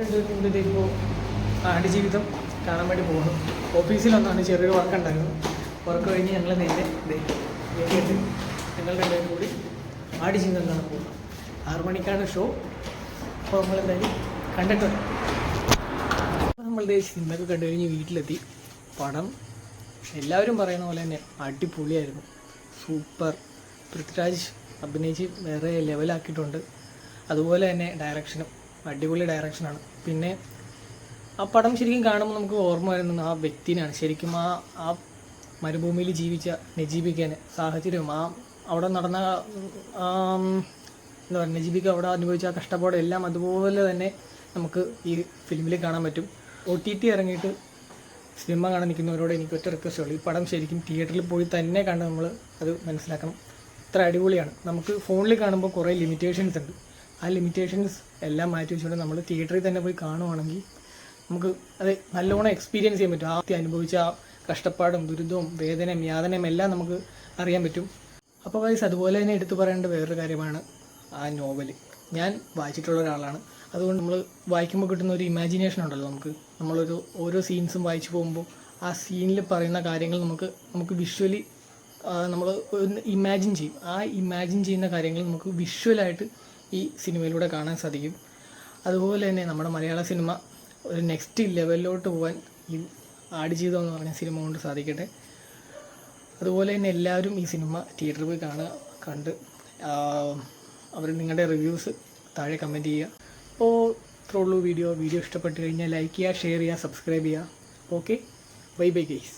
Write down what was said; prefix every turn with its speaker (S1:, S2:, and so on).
S1: രണ്ടുപേരും കൂടി ഇപ്പോൾ ആടുജീവിതം കാണാൻ വേണ്ടി പോകുന്നു. ഓഫീസിലൊന്നാണ് ചെറിയൊരു വർക്ക് ഉണ്ടായിരുന്നു വർക്ക് കഴിഞ്ഞ് ഞങ്ങൾ നേരെ വേണ്ടിയിട്ട് ഞങ്ങൾ രണ്ടുപേരും കൂടി ആടുജീവിതം കാണാൻ പോകുന്നു. ആറു മണിക്കാണ് ഷോ. അപ്പോൾ നമ്മൾ എന്തായാലും കണ്ടിട്ട് വരാം. അപ്പോൾ നമ്മൾ ദേ സിനിമയൊക്കെ കണ്ടു കഴിഞ്ഞ് വീട്ടിലെത്തി. പടം എല്ലാവരും പറയുന്ന പോലെ തന്നെ അടിപൊളിയായിരുന്നു. സൂപ്പർ. പൃഥ്വിരാജ് അഭിനയിച്ച് വേറെ ലെവലാക്കിയിട്ടുണ്ട്. അതുപോലെ തന്നെ ഡയറക്ഷനും അടിപൊളി ഡയറക്ഷനാണ് പിന്നെ ആ പടം ശരിക്കും കാണുമ്പോൾ നമുക്ക് ഓർമ്മ വരുന്നത് ആ വ്യക്തിനാണ്. ശരിക്കും ആ ആ മരുഭൂമിയിൽ ജീവിച്ച നജീബിക്കാൻ സാഹചര്യവും ആ അവിടെ നടന്ന എന്താ പറയുക നജീബിക്ക് അവിടെ അനുഭവിച്ച ആ കഷ്ടപ്പാടും എല്ലാം അതുപോലെ തന്നെ നമുക്ക് ഈ ഫിലിമിൽ കാണാൻ പറ്റും. ഒ ടി ടി ഇറങ്ങിയിട്ട് സിനിമ കാണാൻ നിൽക്കുന്നവരോട് എനിക്ക് ഒറ്റ റിക്വസ്റ്റ് ഉള്ളൂ. ഈ പടം ശരിക്കും തിയേറ്ററിൽ പോയി തന്നെ കണ്ട് നമ്മൾ അത് മനസ്സിലാക്കണം. ഇത്ര അടിപൊളിയാണ്. നമുക്ക് ഫോണിൽ കാണുമ്പോൾ കുറേ ലിമിറ്റേഷൻസ് ഉണ്ട്. ആ ലിമിറ്റേഷൻസ് എല്ലാം മാറ്റി വെച്ചുകൊണ്ട് നമ്മൾ തിയേറ്ററിൽ തന്നെ പോയി കാണുവാണെങ്കിൽ നമുക്ക് അത് നല്ലോണം എക്സ്പീരിയൻസ് ചെയ്യാൻ പറ്റും. ആദ്യം അനുഭവിച്ച ആ കഷ്ടപ്പാടും ദുരിതവും വേദനയും യാതനയും എല്ലാം നമുക്ക് അറിയാൻ പറ്റും. അപ്പോൾ വൈസ് അതുപോലെ തന്നെ എടുത്തു പറയേണ്ട വേറൊരു കാര്യമാണ് ആ നോവൽ ഞാൻ വായിച്ചിട്ടുള്ള ഒരാളാണ്. അതുകൊണ്ട് നമ്മൾ വായിക്കുമ്പോൾ കിട്ടുന്ന ഒരു ഇമാജിനേഷൻ ഉണ്ടല്ലോ നമുക്ക്. നമ്മളൊരു ഓരോ സീൻസും വായിച്ചു പോകുമ്പോൾ ആ സീനിൽ പറയുന്ന കാര്യങ്ങൾ നമുക്ക് നമുക്ക് വിഷ്വലി നമ്മൾ ഒന്ന് ഇമാജിൻ ചെയ്യും. ആ ഇമാജിൻ ചെയ്യുന്ന കാര്യങ്ങൾ നമുക്ക് വിഷ്വലായിട്ട് ഈ സിനിമയിലൂടെ കാണാൻ സാധിക്കും. അതുപോലെ തന്നെ നമ്മുടെ മലയാള സിനിമ ഒരു നെക്സ്റ്റ് ലെവലിലോട്ട് പോകാൻ ഈ ആടുജീവിതം എന്ന് പറഞ്ഞ സിനിമ കൊണ്ട് സാധിക്കട്ടെ. അതുപോലെ തന്നെ എല്ലാവരും ഈ സിനിമ തിയേറ്ററിൽ പോയി കാണുക കണ്ട് അവർ നിങ്ങളുടെ റിവ്യൂസ് താഴെ കമന്റ് ചെയ്യുക. അപ്പോൾ ഇത്രേ ഉള്ളൂ വീഡിയോ വീഡിയോ ഇഷ്ടപ്പെട്ട് കഴിഞ്ഞാൽ ലൈക്ക് ചെയ്യുക ഷെയർ ചെയ്യുക സബ്സ്ക്രൈബ് ചെയ്യുക. Okay bye bye guys